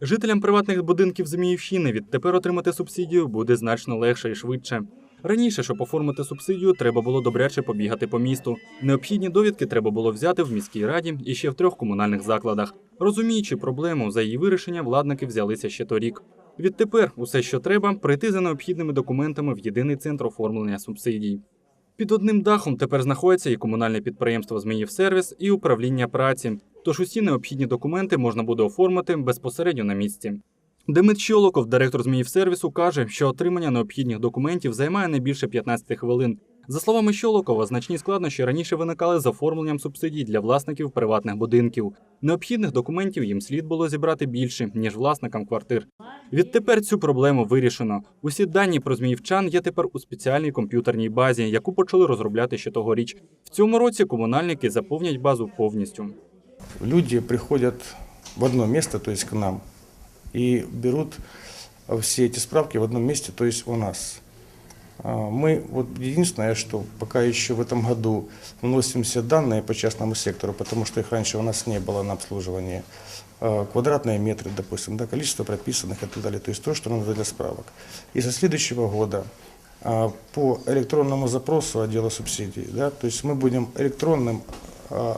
Жителям приватних будинків Зміївщини відтепер отримати субсидію буде значно легше і швидше. Раніше, щоб оформити субсидію, треба було добряче побігати по місту. Необхідні довідки треба було взяти в міській раді і ще в трьох комунальних закладах. Розуміючи проблему, за її вирішення владники взялися ще торік. Відтепер усе, що треба, прийти за необхідними документами в єдиний центр оформлення субсидій. Під одним дахом тепер знаходиться і комунальне підприємство Зміївсервіс, і управління праці. Тож усі необхідні документи можна буде оформити безпосередньо на місці. Демид Щолоков, директор Зміївсервісу, каже, що отримання необхідних документів займає не більше 15 хвилин. За словами Щолокова, значні складнощі раніше виникали з оформленням субсидій для власників приватних будинків. Необхідних документів їм слід було зібрати більше, ніж власникам квартир. Відтепер цю проблему вирішено. Усі дані про зміївчан є тепер у спеціальній комп'ютерній базі, яку почали розробляти ще тогоріч. В цьому році комунальники заповнять базу повністю. Люди приходят в одно место, то есть к нам, и берут все эти справки в одном месте, то есть у нас. А, Мы, вот единственное, что пока еще в этом году вносим все данные по частному сектору, потому что их раньше у нас не было на обслуживании, А, квадратные метры, допустим, да, количество прописанных и так далее, то есть то, что надо для справок. И со следующего года а, по электронному запросу отдела субсидий, да, то есть мы будем электронным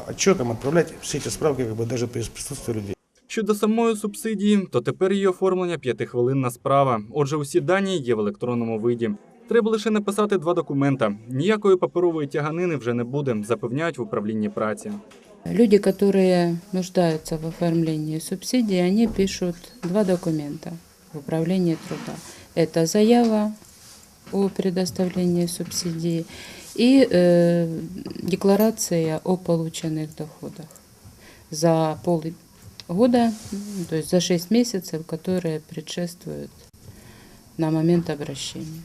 отчетом отправлять все эти справки как бы даже без присутствия людей. Щодо самої субсидії, то тепер її оформлення п'ятихвилинна справа. Отже, усі дані є в електронному виді. Треба лише написати два документа. Ніякої паперової тяганини вже не буде, запевняють в управлінні праці. Люди, которые нуждаются в оформлении субсидий, они пишут два документа в управлении труда. Это заява о предоставлении субсидии и э, декларация о полученных доходах за полгода, м, то есть за 6 месяцев, которые предшествуют на момент обращения.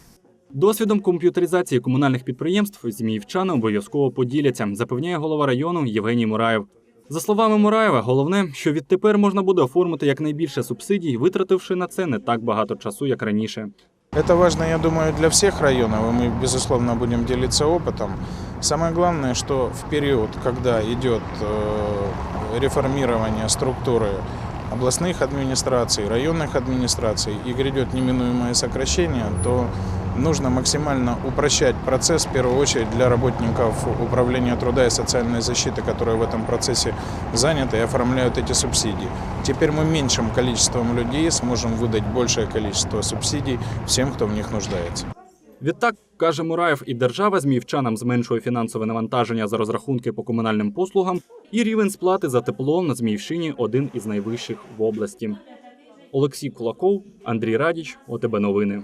Досвідом комп'ютеризації комунальних підприємств зміївчани обов'язково поділяться, запевняє голова району Євгеній Мураєв. За словами Мураєва, головне, що відтепер можна буде оформити якнайбільше субсидій, витративши на це не так багато часу, як раніше. Это важно, я думаю, для всех районов, и мы, безусловно, будем делиться опытом. Самое главное, что в период, когда идет э, реформирование структуры областных администраций, районных администраций и грядет неминуемое сокращение, то нужно максимально упрощать процесс, в первую очередь для работников Управления труда и социальной защиты, которые в этом процессе заняты и оформляют эти субсидии. Теперь мы меньшим количеством людей сможем выдать большее количество субсидий всем, кто в них нуждается. Відтак, каже Мураєв, і держава зміївчанам зменшує фінансове навантаження за розрахунки по комунальним послугам, і рівень сплати за тепло на Зміївщині один із найвищих в області. Олексій Кулаков, Андрій Радіч, ОТБ Новини.